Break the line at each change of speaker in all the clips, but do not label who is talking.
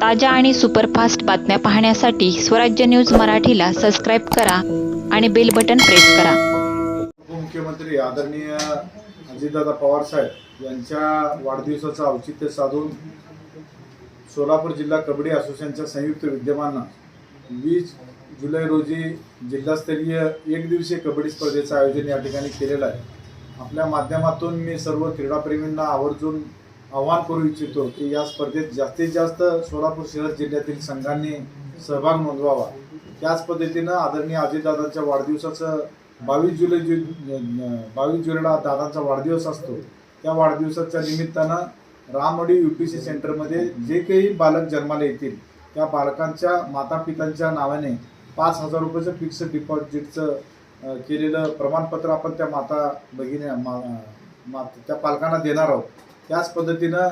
ताज्या आणि सुपरफास्ट बातम्या पाहण्यासाठी स्वराज्य न्यूज मराठीला सबस्क्राईब करा आणि बेल बटन प्रेस करा.
उपमुख्यमंत्री आदरणीय अजितदादा पवार साहेब यांच्या वाढदिवसाचं औचित्य साधून सोलापूर जिल्हा कबड्डी असोसिएशनच्या संयुक्त विद्यमानं वीस जुलै रोजी जिल्हास्तरीय एक दिवसीय कबड्डी स्पर्धेचं आयोजन या ठिकाणी केलेलं आहे. आपल्या माध्यमातून मी सर्व क्रीडाप्रेमींना आवर्जून आवाहन करू इच्छितो की या स्पर्धेत जास्तीत जास्त सोलापूर शहर जिल्ह्यातील संघांनी सहभाग नोंदवावा. त्याच पद्धतीनं आदरणीय अजितदादांच्या वाढदिवसाचं बावीस जुलै जु बावीस जुलैला दादांचा वाढदिवस असतो. त्या वाढदिवसाच्या निमित्तानं रामडी यू पी सी सेंटरमध्ये जे काही बालक जन्माला येतील त्या बालकांच्या मातापितांच्या नावाने पाच हजार रुपयाचं फिक्स डिपॉझिटचं केलेलं प्रमाणपत्र आपण त्या माता भगिनी मा मा त्या पालकांना देणार आहोत. त्याच पद्धतीनं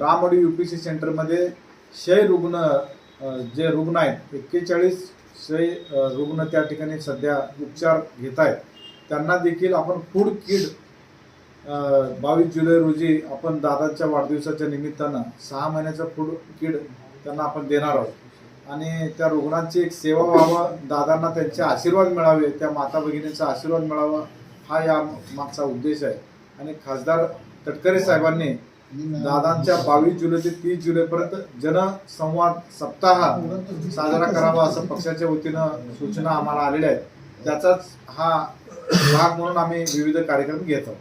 रामवाडी यू पी सी सेंटरमध्ये क्षय रुग्ण जे रुग्ण आहेत एक्केचाळीस क्षय रुग्ण त्या ठिकाणी सध्या उपचार घेत आहेत. त्यांना देखील आपण फूड किट बावीस जुलै रोजी आपण दादांच्या वाढदिवसाच्या निमित्तानं सहा महिन्याचं फूड किट त्यांना आपण देणार आहोत. आणि त्या रुग्णांची एक सेवा व्हावं दादांना त्यांचे आशीर्वाद मिळावे त्या माता भगिनींचा आशीर्वाद मिळावा हा या मागचा उद्देश आहे. आणि खासदार तटकरे साहेबांनी दादांच्या बावीस जुलै ते तीस जुलैपर्यंत जनसंवाद सप्ताह साजरा करावा असं पक्षाच्या वतीनं सूचना आम्हाला आलेल्या आहेत. त्याचाच हा भाग म्हणून आम्ही विविध कार्यक्रम घेत आहोत.